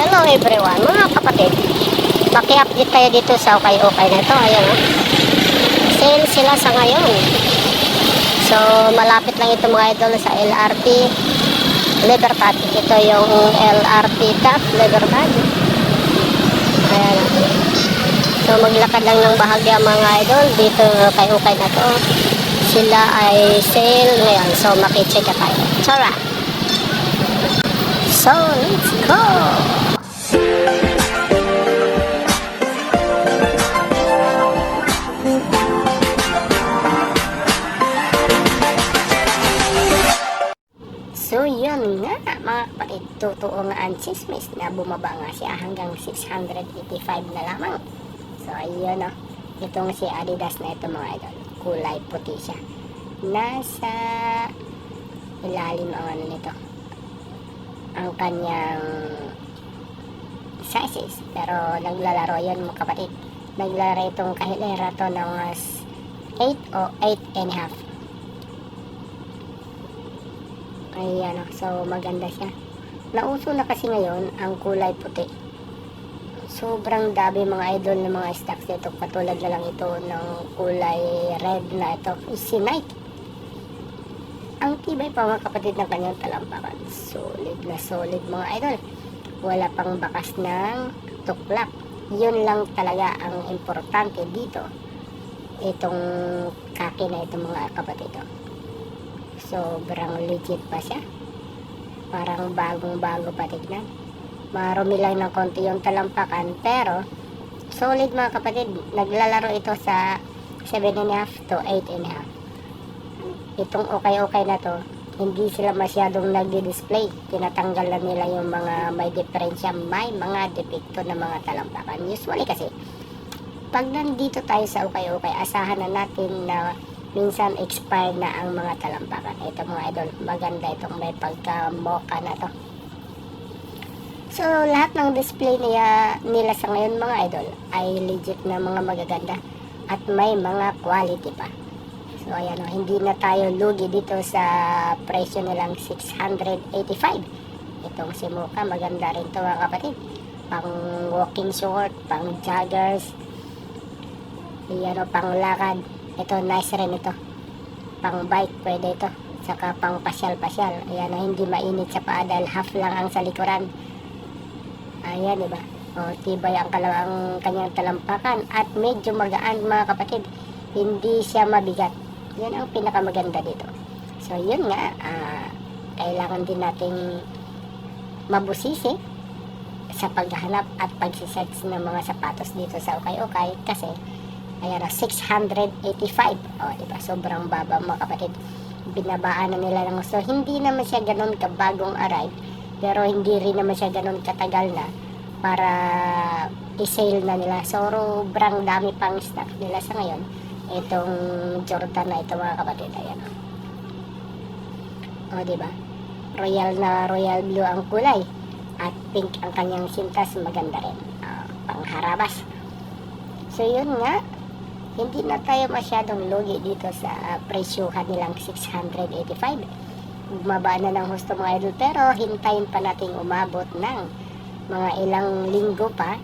Hello everyone, mga kapatid. Paki-update tayo dito sa Okay-Okay na ito. Ayan o. Sale sila sa ngayon. So, malapit lang ito mga idol sa LRT Libertad. Ito yung LRT Top Libertad. Ayan o. So, maglakad lang ng bahagya mga idol dito kay Okay na to. Sila ay sale ngayon. So, makicheck tayo. Tara! So, let's go! So, yun nga, mga kapatid, totoo nga ang chismis na bumaba nga siya hanggang 685 na lamang. So, ayun o. Itong si Adidas na ito mga idol. Kulay puti siya. Nasa ilalim ang ano nito. Ang kanyang sizes. Pero naglalaro yun mga kapatid. Naglalaro itong kahilera to ng 8 o 8 and a half. Ayan o. So, maganda siya. Nauso na kasi ngayon ang kulay puti. Sobrang dami mga idol ng mga stocks nito. Katulad na lang ito ng kulay red na ito. Si Nike. Ang tibay pa mga kapatid ng kanyang talampakan. Solid na solid mga idol. Wala pang bakas ng tuklap. Yun lang talaga ang importante dito. Itong kaki na ito mga kapatid. oh. Sobrang legit pa siya. Parang bagong-bago pa tignan. Marumi lang ng konti yung talampakan. Pero, solid mga kapatid. Naglalaro ito sa 7.5 to 8.5. Itong okay-okay na to, hindi sila masyadong nagdi-display. Tinatanggal na nila yung mga may diferensya, may mga depekto na mga talampakan. Usually kasi, pag nandito tayo sa okay-okay, asahan na natin na minsan expired na ang mga talampakan. Ito mga idol, maganda itong may pagka-mocha na to. So, lahat ng display niya, nila sa ngayon mga idol ay legit na mga magaganda at may mga quality pa. So, ayan o, hindi na tayo lugi dito sa presyo nilang 685. Itong si Mocha, maganda rin to mga kapatid. Pang walking short, pang joggers, ayan o, pang lakad. Ito, nice rin ito. Pang bike, pwede ito. Saka pang pasyal-pasyal. Ayan o, hindi mainit sa paa dahil half lang ang sa likuran. Ayan, di ba? O, tibay ang, kala- ang kanyang talampakan at medyo magaan mga kapatid. Hindi siya mabigat. Yan ang pinakamaganda dito. So, yun nga, ah, kailangan din nating mabusisi sa paghahanap at pagsisearch ng mga sapatos dito sa Okay-Okay kasi ayan na 685 o diba sobrang baba mga kapatid. Binabaan na nila ng gusto. Hindi naman siya ganun kabagong arrive pero hindi rin naman siya ganun katagal na para i-sale na nila. Sobrang dami pang stock nila sa ngayon itong Jordan na ito mga kapatid ayan. O diba royal na royal blue ang kulay at pink ang kanyang sintas maganda rin. Ah, pangharabas. So yun nga. Hindi na tayo masyadong lugi dito sa presyohan nilang 685 bumaba na ng husto mga idol pero hintayin pa nating umabot ng mga ilang linggo pa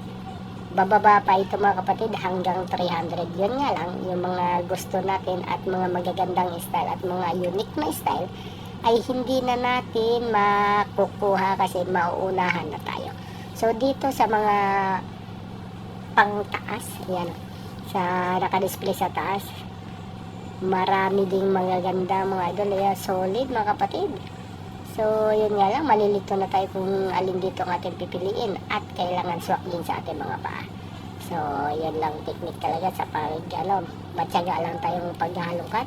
bababa pa ito mga kapatid hanggang 300 yun nga lang yung mga gusto natin at mga magagandang style at mga unique na style ay hindi na natin makukuha kasi mauunahan na tayo. So dito sa mga pangtaas, yan, sa nakadisplay sa taas, marami ding mga ganda mga idol, yan, solid mga kapatid. So yun nga lang, malilito na tayo kung alin dito ang ating pipiliin at kailangan swak din sa ating mga paa. So yan lang technique talaga sa pag, ano, matyaga lang tayong paghahalungkat.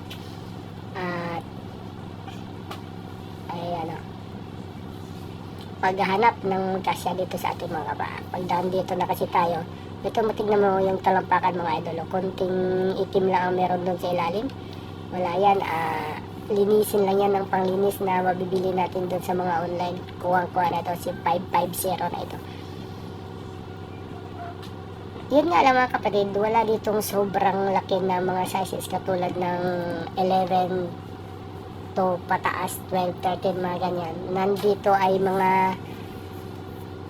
At ay ano paghahanap ng kasya dito sa ating mga paa. Pag dito na kasi tayo, ito matignan mo yung talampakan mga idol. oh. Konting itim lang ang meron doon sa ilalim. Wala yan. ah, linisin lang yan ng panglinis na mabibili natin doon sa mga online. Kuwang-kuha na ito si 550 na ito. Yun nga lang mga kapatid, wala ditong sobrang laki na mga sizes katulad ng 11 to pataas 12, 13 mga ganyan. Nandito ay mga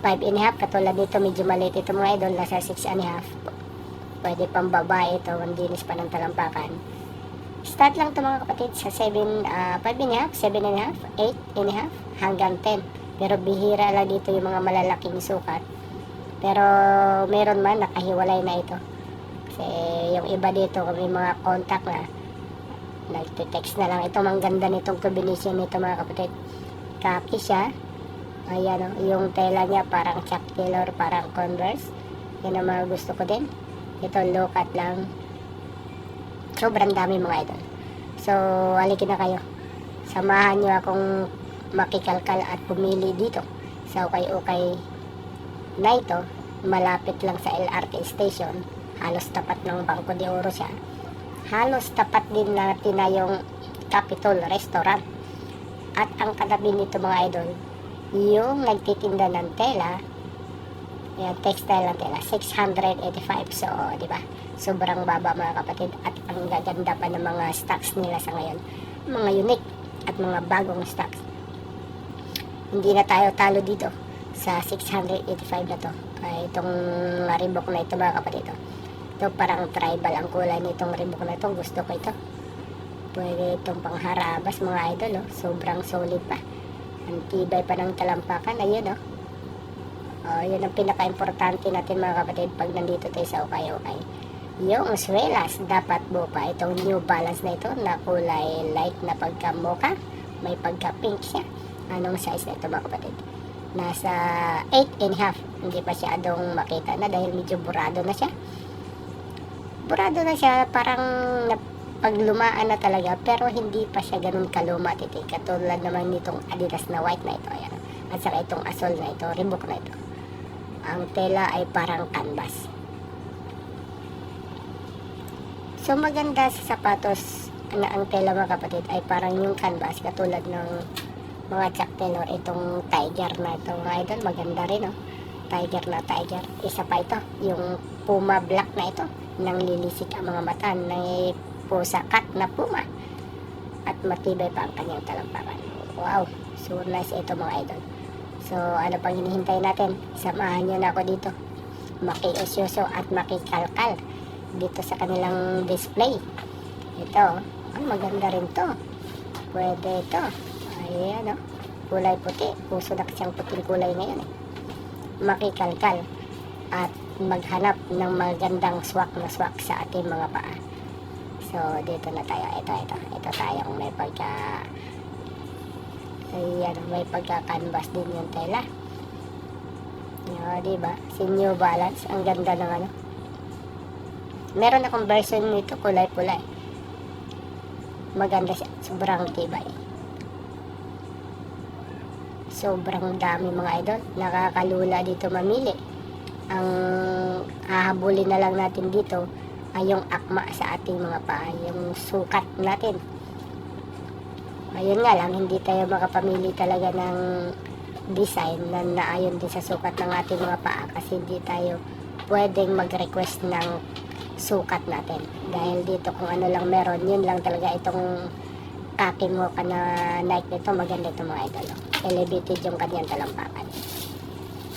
5 and a half. Katulad nito, medyo maliit ito mga idol. Nasa 6 and a half. Pwede pang babae ito. Ang dinis pa ng talampakan. Start lang ito mga kapatid sa 7, ah, 5 and a half, 7 and a half, 8 and a half, hanggang 10. Pero bihira lang dito yung mga malalaking sukat. Pero meron man, nakahiwalay na ito. Kasi yung iba dito, may mga contact na, nagte-text na lang. Ito, ang ganda nitong combination nito mga kapatid. Kaki siya. Ayan o, yung tela niya parang Chuck Taylor, parang Converse. Yan ang mga gusto ko din. Ito, look at lang. Sobrang dami mga idol. So, halikin na kayo. Samahan niyo akong makikalkal at pumili dito sa ukay-ukay na ito. Malapit lang sa LRT station. Halos tapat ng Bangko de Oro siya. Halos tapat din natin na yung Capitol Restaurant. At ang katabi nito mga idol, yung nagtitinda ng tela, yan, textile ng tela, 685. So, di ba? Sobrang baba mga kapatid. At ang gaganda pa ng mga stocks nila sa ngayon. Mga unique at mga bagong stocks. Hindi na tayo talo dito sa 685 na to. Ay, itong Reebok na ito mga kapatid. oh. Ito parang tribal ang kulay nitong Reebok na ito. Gusto ko ito. Pwede itong pangharabas mga idol. Oh. Sobrang solid pa. Ang tibay pa ng talampakan. Ayun oh. Oh, yun ang pinaka-importante natin mga kapatid pag nandito tayo sa ukay-ukay. Yung swelas, dapat buka. Itong New Balance na ito na kulay light na pagka-mocha. May pagka-pink siya. Anong size na ito mga kapatid? Nasa 8 and half. Hindi pa siya adong makita na dahil medyo burado na siya. Burado na siya, parang paglumaan na talaga pero hindi pa siya ganun kaluma titi. Katulad naman nitong Adidas na white na ito. Ayan. At saka itong asol na ito, Reebok na ito. Ang tela ay parang canvas. So maganda sa sapatos na ang tela mga kapatid ay parang yung canvas katulad ng mga Chuck Taylor itong tiger na ito mga maganda rin oh. tiger na tiger. Isa pa ito yung puma black na ito nang lilisik ang mga mata na pusa cat na puma. At matibay pa ang kanyang talampakan. Wow! So nice ito mga idol so ano pang hinihintay natin? Samahan nyo na ako dito. Makiusyoso at makikalkal dito sa kanilang display. Ito ang maganda rin to. Pwede ito. Ayan o kulay puti. Puso na siyang puting kulay ngayon eh. makikalkal at maghanap ng magandang swak na swak sa ating mga paa. So dito na tayo. Ito ito. Ito tayong may pagka ayan may pagka canvas din yung tela o, diba? Si New Balance. Ang ganda ng ano. Meron akong version nito, kulay-pula eh. Maganda siya. Sobrang tibay. Sobrang dami mga idol. Nakakalula dito mamili. Ang hahabulin na lang natin dito ay yung akma sa ating mga paa. Yung sukat natin. Ayun nga lang, hindi tayo makapamili talaga ng design na naayon din sa sukat ng ating mga paa kasi hindi tayo pwedeng mag-request ng sukat natin. Dahil dito kung ano lang meron, yun lang talaga itong kaki mo ka na Nike nito, maganda ito mga idol. Elevated yung kanyang talampakan.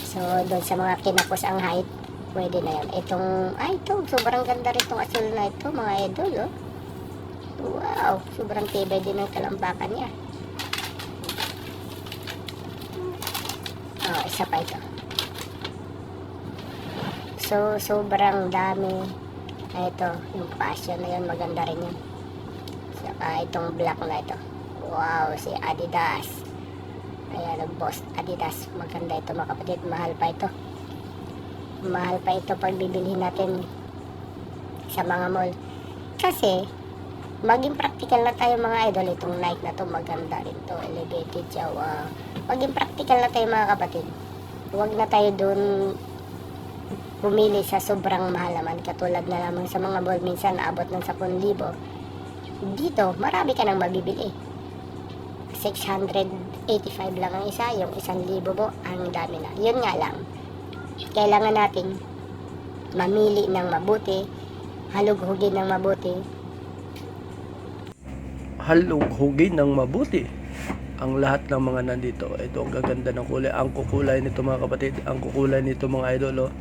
So, doon sa mga kinapos ang height, pwede na yun. Itong, ay ito, sobrang ganda rin itong asul na ito mga idol. Oh. Wow, sobrang tibay din ng talampakan niya. Oh, isa pa ito. So, sobrang dami. Ah, Ito, yung passion na yun, maganda rin yun. Saka itong black na ito. Wow, si Adidas. Ayan, ang boss Adidas. Maganda ito mga kapatid. Mahal pa ito. Mahal pa ito pag bibilhin natin sa mga mall. Kasi, maging practical na tayo mga idol. Itong Nike na to maganda rin to. Elevated siya. Wow. Maging practical na tayo mga kapatid. Huwag na tayo dun pumili sa sobrang mahal naman. Katulad na lamang sa mga ball minsan naabot ng 10,000. Dito, marami ka nang mabibili. 685 lang ang isa, yung 1,000 po, ang dami na. Yun nga lang, kailangan nating mamili ng mabuti, halughugin ng mabuti, halughugin ng mabuti. ang lahat ng mga nandito. Ito ang gaganda ng kulay. Ang kukulay nito mga kapatid. Ang kukulay nito mga idol. Oh.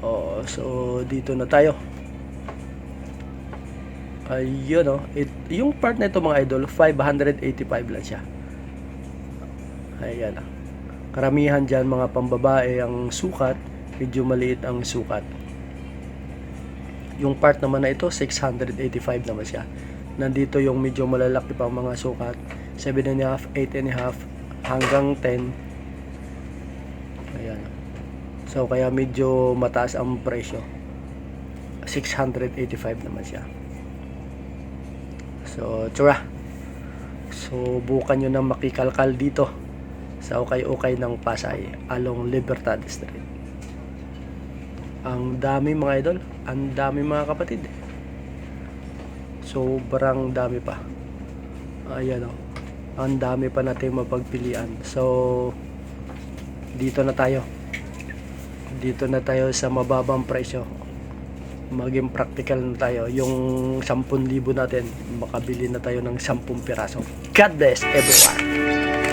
Oh, so dito na tayo. Ayun oh. Yung part na ito mga idol, 585 lang siya. Ayan ah. Karamihan dyan mga pambabae ang sukat, medyo maliit ang sukat. Yung part naman na ito, 685 naman siya. Nandito yung medyo malalaki pang mga sukat, 7.5, 8.5, hanggang 10. Ayan. So, kaya medyo mataas ang presyo. 685 naman siya. So, tsura. So, bukan nyo na makikalkal dito sa ukay-ukay ng Pasay along Libertad Street. Ang dami mga idol, ang dami mga kapatid. Sobrang dami pa. Ayan o. Ang dami pa natin mapagpilian. So, dito na tayo. Dito na tayo sa mababang presyo. Maging practical na tayo. Yung 10,000 natin, makabili na tayo ng 10 piraso. God bless everyone!